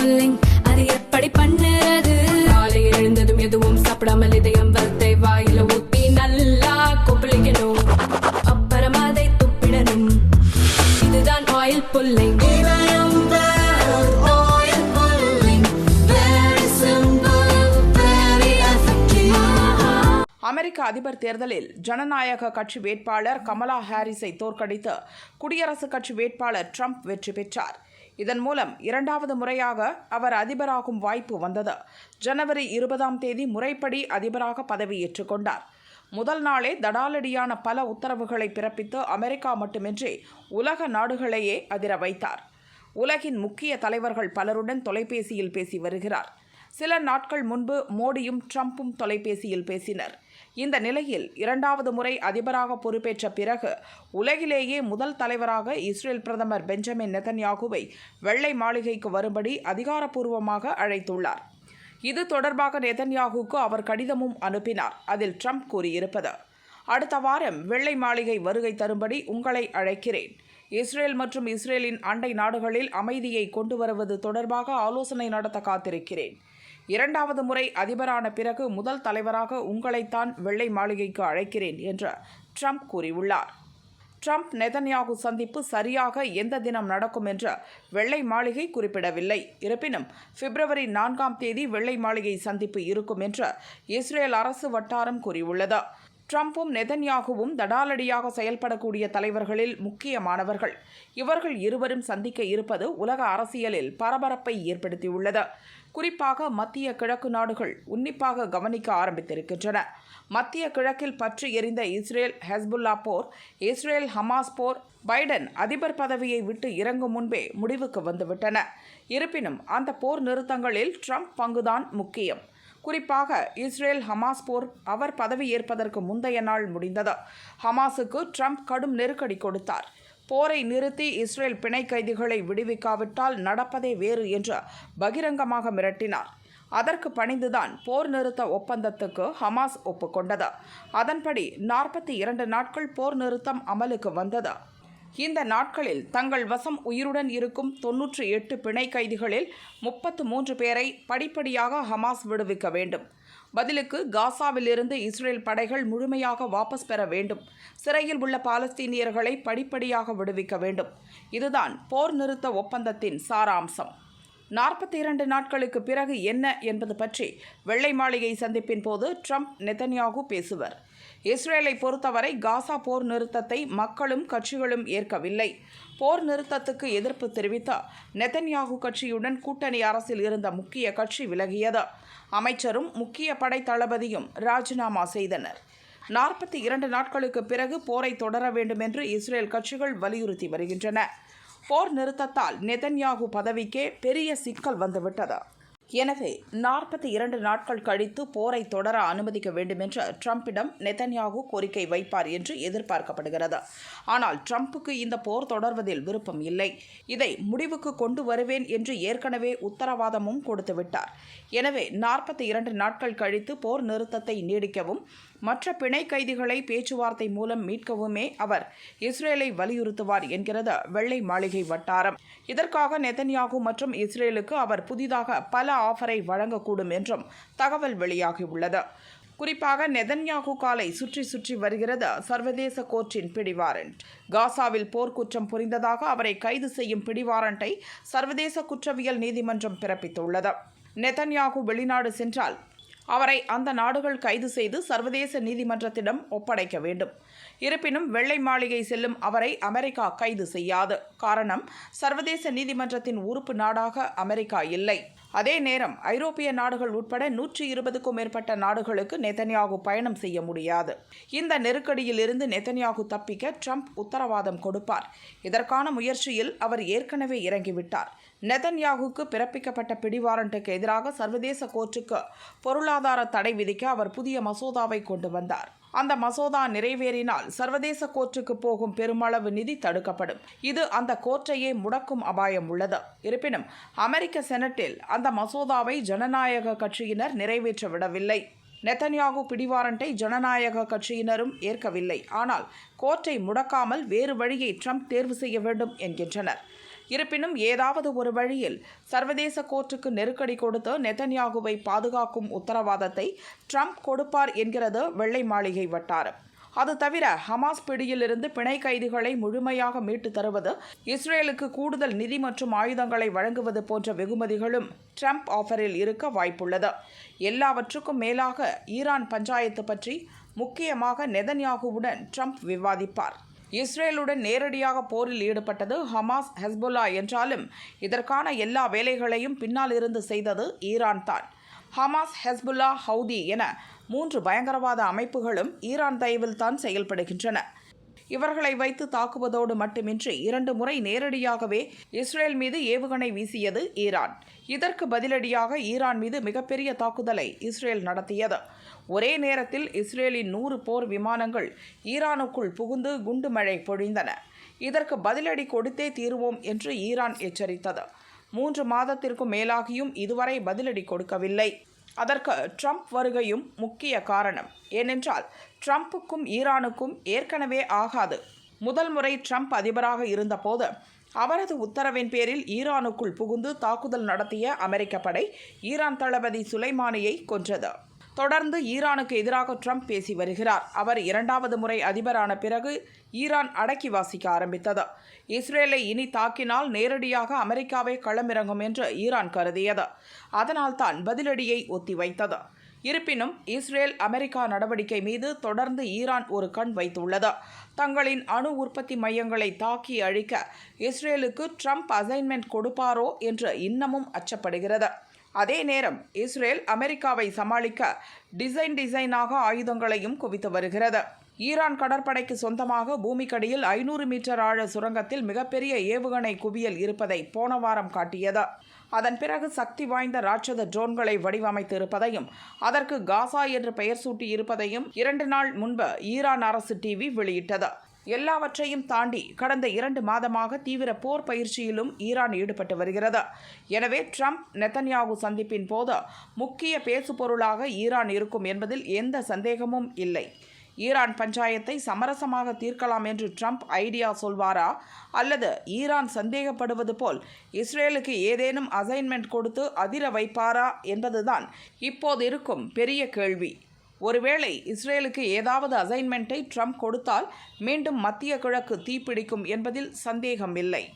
Pulling அது எப்படி பண்ணுறது? காலை எழுந்ததும் எதுவும் சாப்பிடாமல் இதயம் வளர்த்தை வாயில ஊத்தி நல்லா கொப்பளிக்கணும். அப்புறம் அதை துப்பிடணும். இதுதான் ஆயில் புல்லிங் அமெரிக்க அதிபர் தேர்தலில் ஜனநாயக கட்சி வேட்பாளர் கமலா ஹாரிஸை தோற்கடித்து குடியரசுக் கட்சி வேட்பாளர் ட்ரம்ப் வெற்றி பெற்றார். இதன் மூலம் இரண்டாவது முறையாக அவர் அதிபராகும் வாய்ப்பு வந்தது. ஜனவரி இருபதாம் தேதி முறைப்படி அதிபராக பதவியேற்றுக் கொண்டார். முதல் நாளே தடாலடியான பல உத்தரவுகளை பிறப்பித்து அமெரிக்கா மட்டுமின்றி உலக நாடுகளையே அதிர வைத்தார். உலகின் முக்கிய தலைவர்கள் பலருடன் தொலைபேசியில் பேசி வருகிறார். சில நாட்கள் முன்பு மோடியும் ட்ரம்ப்பும் தொலைபேசியில் பேசினர். இந்த நிலையில் இரண்டாவது முறை அதிபராக பொறுப்பேற்ற பிறகு உலகிலேயே முதல் தலைவராக இஸ்ரேல் பிரதமர் பெஞ்சமின் நெதன்யாகுவை வெள்ளை மாளிகைக்கு வரும்படி அதிகாரப்பூர்வமாக அழைத்துள்ளார். இது தொடர்பாக நெதன்யாகுக்கு அவர் கடிதமும் அனுப்பினார். அதில் ட்ரம்ப் கூறியிருப்பது அடுத்த வாரம் வெள்ளை மாளிகை வருகை தரும்படி உங்களை அழைக்கிறேன். இஸ்ரேல் மற்றும் இஸ்ரேலின் அண்டை நாடுகளில் அமைதியை கொண்டு வருவது தொடர்பாக ஆலோசனை நடத்த காத்திருக்கிறேன். இரண்டாவது முறை அதிபரான பிறகு முதல் தலைவராக உங்களைத்தான் வெள்ளை மாளிகைக்கு அழைக்கிறேன் என்று ட்ரம்ப் கூறியுள்ளார். ட்ரம்ப் நெதன்யாகு சந்திப்பு சரியாக எந்த தினம் நடக்கும் என்று வெள்ளை மாளிகை குறிப்பிடவில்லை. இருப்பினும் பிப்ரவரி நான்காம் தேதி வெள்ளை மாளிகை சந்திப்பு இருக்கும் என்று இஸ்ரேல் அரசு வட்டாரம் கூறியுள்ளது. ட்ரம்ப்பும் நெதன்யாகுவும் தடாலடியாக செயல்படக்கூடிய தலைவர்களில் முக்கியமானவர்கள். இவர்கள் இருவரும் சந்திக்க இருப்பது உலக அரசியலில் பரபரப்பை ஏற்படுத்தியுள்ளது. குறிப்பாக மத்திய கிழக்கு நாடுகள் உன்னிப்பாக கவனிக்க ஆரம்பித்திருக்கின்றன. மத்திய கிழக்கில் பற்றி எரிந்த இஸ்ரேல் ஹெஸ்புல்லா போர் இஸ்ரேல் ஹமாஸ் போர் பைடன் அதிபர் பதவியை விட்டு இறங்கும் முன்பே முடிவுக்கு வந்துவிட்டன. இருப்பினும் அந்த போர் நிறுத்தங்களில் ட்ரம்ப் பங்குதான் முக்கியம். குறிப்பாக இஸ்ரேல் ஹமாஸ் போர் அவர் பதவியேற்பதற்கு முந்தைய நாள் முடிந்தது. ஹமாஸுக்கு ட்ரம்ப் கடும் நெருக்கடி கொடுத்தார். போரை நிறுத்தி இஸ்ரேல் பிணை கைதிகளை விடுவிக்காவிட்டால் நடப்பதே வேறு என்று பகிரங்கமாக மிரட்டினார். அதற்கு பணிந்துதான் போர் நிறுத்த ஒப்பந்தத்துக்கு ஹமாஸ் ஒப்புக்கொண்டது. அதன்படி நாற்பத்தி இரண்டு நாட்கள் போர் நிறுத்தம் அமலுக்கு வந்தது. இந்த நாட்களில் தங்கள் வசம் உயிருடன் இருக்கும் தொன்னூற்றி எட்டு பிணை கைதிகளில் முப்பத்து மூன்று பேரை படிப்படியாக ஹமாஸ் விடுவிக்க வேண்டும். பதிலுக்கு காசாவிலிருந்து இஸ்ரேல் படைகள் முழுமையாக வாபஸ் பெற வேண்டும். சிறையில் உள்ள பாலஸ்தீனியர்களை படிப்படியாக விடுவிக்க வேண்டும். இதுதான் போர் நிறுத்த ஒப்பந்தத்தின் சாராம்சம். நாற்பத்தி இரண்டு நாட்களுக்கு பிறகு என்ன என்பது பற்றி வெள்ளை மாளிகை சந்திப்பின் போது ட்ரம்ப் நெதன்யாகு பேசுவர். இஸ்ரேலை பொறுத்தவரை காசா போர் நிறுத்தத்தை மக்களும் கட்சிகளும் ஏற்கவில்லை. போர் நிறுத்தத்துக்கு எதிர்ப்பு தெரிவித்த நெதன்யாகு கட்சியுடன் கூட்டணி அரசில் இருந்த முக்கிய கட்சி விலகியது. அமைச்சரும் முக்கிய படை தளபதியும் ராஜினாமா செய்தனர். நாற்பத்தி இரண்டு நாட்களுக்கு பிறகு போரை தொடர வேண்டும் என்று இஸ்ரேல் கட்சிகள் வலியுறுத்தி வருகின்றன. போர் நிறுத்தத்தால் நெதன்யாகு பதவிக்கே பெரிய சிக்கல் வந்துவிட்டது. எனவே நாற்பத்தி இரண்டு நாட்கள் கழித்து போரை தொடர அனுமதிக்க வேண்டும் என்று ட்ரம்பிடம் நெதன்யாகு கோரிக்கை வைப்பார் என்று எதிர்பார்க்கப்படுகிறது. ஆனால் ட்ரம்புக்கு இந்த போர் தொடர்வதில் விருப்பம் இல்லை. இதை முடிவுக்கு கொண்டு வருவேன் என்று ஏற்கனவே உத்தரவாதமும் கொடுத்துவிட்டார். எனவே நாற்பத்தி இரண்டு நாட்கள் கழித்து போர் நிறுத்தத்தை நீடிக்கவும் மற்ற பிணை கைதிகளை பேச்சுவார்த்தை மூலம் மீட்கவுமே அவர் இஸ்ரேலை வலியுறுத்துவார் என்கிறது வெள்ளை மாளிகை வட்டாரம். இதற்காக நெதன்யாகு மற்றும் இஸ்ரேலுக்கு அவர் புதிதாக பல ஆஃபரை வழங்கக்கூடும் என்றும் தகவல் வெளியாகியுள்ளது. குறிப்பாக நெதன்யாகு காலை சுற்றி சுற்றி வருகிறது சர்வதேச கோர்ட்டின் பிடிவாரண்ட் காசாவில் போர்க்குற்றம் புரிந்ததாக அவரை கைது செய்யும் பிடிவாரண்டை சர்வதேச குற்றவியல் நீதிமன்றம் பிறப்பித்துள்ளது. நெதன்யாகு வெளிநாடு சென்றால் அவரை அந்த நாடுகள் கைது செய்து சர்வதேச நீதிமன்றத்திடம் ஒப்படைக்க வேண்டும். இருப்பினும் வெள்ளை மாளிகை செல்லும் அவரை அமெரிக்கா கைது செய்யாது. காரணம் சர்வதேச நீதிமன்றத்தின் உறுப்பு நாடாக அமெரிக்கா இல்லை. அதே நேரம் ஐரோப்பிய நாடுகள் உட்பட நூற்றி இருபதுக்கும் மேற்பட்ட நாடுகளுக்கு நெத்தன்யாகு பயணம் செய்ய முடியாது. இந்த நெருக்கடியில் இருந்து நெதன்யாகு தப்பிக்க ட்ரம்ப் உத்தரவாதம் கொடுப்பார். இதற்கான முயற்சியில் அவர் ஏற்கனவே இறங்கிவிட்டார். நெதன்யாகுக்கு பிறப்பிக்கப்பட்ட பிடிவாரண்ட்டுக்கு எதிராக சர்வதேச கோர்ட்டுக்கு பொருளாதார தடை விதிக்க அவர் புதிய மசோதாவை கொண்டு வந்தார். அந்த மசோதா நிறைவேறினால் சர்வதேச கோர்ட்டுக்கு போகும் பெருமளவு நிதி தடுக்கப்படும். இது அந்த கோர்ட்டையே முடக்கும் அபாயம் உள்ளது. இருப்பினும் அமெரிக்க செனட்டில் அந்த மசோதாவை ஜனநாயக கட்சியினர் நிறைவேற்ற விடவில்லை. நெத்தன்யாகு பிடிவாரண்டை ஜனநாயக கட்சியினரும் ஏற்கவில்லை. ஆனால் கோர்ட்டை முடக்காமல் வேறு வழியை ட்ரம்ப் தேர்வு செய்ய வேண்டும் என்கின்றனர். இருப்பினும் ஏதாவது ஒரு வழியில் சர்வதேச கோர்ட்டுக்கு நெருக்கடி கொடுத்து நெதன்யாகுவை பாதுகாக்கும் உத்தரவாதத்தை ட்ரம்ப் கொடுப்பார் என்கிறது வெள்ளை மாளிகை வட்டாரம். அது தவிர ஹமாஸ் பிடியிலிருந்து பிணை கைதிகளை முழுமையாக மீட்டு தருவது இஸ்ரேலுக்கு கூடுதல் நிதி மற்றும் ஆயுதங்களை வழங்குவது போன்ற வெகுமதிகளும் ட்ரம்ப் ஆஃபரில் இருக்க வாய்ப்புள்ளது. எல்லாவற்றுக்கும் மேலாக ஈரான் பஞ்சாயத்து பற்றி முக்கியமாக நெதன்யாகுவுடன் ட்ரம்ப் விவாதிப்பார். இஸ்ரேலுடன் நேரடியாக போரில் ஈடுபட்டது ஹமாஸ் ஹெஸ்புல்லா என்றாலும் இதற்கான எல்லா வேலைகளையும் பின்னால் இருந்து செய்தது ஈரான் தான். ஹமாஸ் ஹெஸ்புல்லா ஹவுதி என மூன்று பயங்கரவாத அமைப்புகளும் ஈரான் தயவில் தான் செயல்படுகின்றன. இவர்களை வைத்து தாக்குவதோடு மட்டுமின்றி இரண்டு முறை நேரடியாகவே இஸ்ரேல் மீது ஏவுகணை வீசியது ஈரான். இதற்கு பதிலடியாக ஈரான் மீது மிகப்பெரிய தாக்குதலை இஸ்ரேல் நடத்தியது. ஒரே நேரத்தில் இஸ்ரேலின் நூறு போர் விமானங்கள் ஈரானுக்குள் புகுந்து குண்டு மழை பொழிந்தன. இதற்கு பதிலடி கொடுத்தே தீருவோம் என்று ஈரான் எச்சரித்தது. மூன்று மாதத்திற்கும் மேலாகியும் இதுவரை பதிலடி கொடுக்கவில்லை. அதற்கு ட்ரம்ப் வருகையும் முக்கிய காரணம். ஏனென்றால் ட்ரம்ப்புக்கும் ஈரானுக்கும் ஏற்கனவே ஆகாது. முதல் முறை ட்ரம்ப் அதிபராக இருந்தபோது அவரது உத்தரவின் பேரில் ஈரானுக்குள் புகுந்து தாக்குதல் நடத்திய அமெரிக்க படை ஈரான் தளபதி சுலைமானியை கொன்றது. தொடர்ந்து ஈரானுக்கு எதிராக ட்ரம்ப் பேசி வருகிறார். அவர் இரண்டாவது முறை அதிபரான பிறகு ஈரான் அடக்கி வாசிக்க ஆரம்பித்தது. இஸ்ரேலை இனி தாக்கினால் நேரடியாக அமெரிக்காவே களமிறங்கும் என்று ஈரான் கருதியது. அதனால்தான் பதிலடியை ஒத்திவைத்தது. இருப்பினும் இஸ்ரேல் அமெரிக்கா நடவடிக்கை மீது தொடர்ந்து ஈரான் ஒரு கண் வைத்துள்ளது. தங்களின் அணு உற்பத்தி மையங்களை தாக்கி அழிக்க இஸ்ரேலுக்கு ட்ரம்ப் அசைன்மெண்ட் கொடுப்பாரோ என்று இன்னமும் அச்சப்படுகிறது. அதே நேரம் இஸ்ரேல் அமெரிக்காவை சமாளிக்க டிசைன் டிசைனாக ஆயுதங்களையும் குவித்து வருகிறது. ஈரான் கடற்படைக்கு சொந்தமாக பூமிக்கடியில் ஐநூறு மீட்டர் ஆழ சுரங்கத்தில் மிகப்பெரிய ஏவுகணை குவியல் இருப்பதை போன வாரம் காட்டியது. அதன் பிறகு சக்தி வாய்ந்த ராட்சத ட்ரோன்களை வடிவமைத்து இருப்பதையும் அதற்கு காசா என்று பெயர் சூட்டி இருப்பதையும் இரண்டு நாள் முன்பு ஈரான் அரசு டிவி வெளியிட்டது. எல்லாவற்றையும் தாண்டி கடந்த இரண்டு மாதமாக தீவிர போர் பயிற்சியிலும் ஈரான் ஈடுபட்டு வருகிறது. எனவே ட்ரம்ப் நெத்தன்யாகு சந்திப்பின் போது முக்கிய பேசுபொருளாக ஈரான் இருக்கும் என்பதில் எந்த சந்தேகமும் இல்லை. ஈரான் பஞ்சாயத்தை சமரசமாக தீர்க்கலாம் என்று ட்ரம்ப் ஐடியா சொல்வாரா? அல்லது ஈரான் சந்தேகப்படுவது போல் இஸ்ரேலுக்கு ஏதேனும் அசைன்மெண்ட் கொடுத்து அதிர வைப்பாரா என்பதுதான் இப்போது இருக்கும் பெரிய கேள்வி. ஒருவேளை இஸ்ரேலுக்கு ஏதாவது அசைன்மெண்ட்டை ட்ரம்ப் கொடுத்தால் மீண்டும் மத்திய கிழக்கு தீப்பிடிக்கும் என்பதில் சந்தேகமில்லை.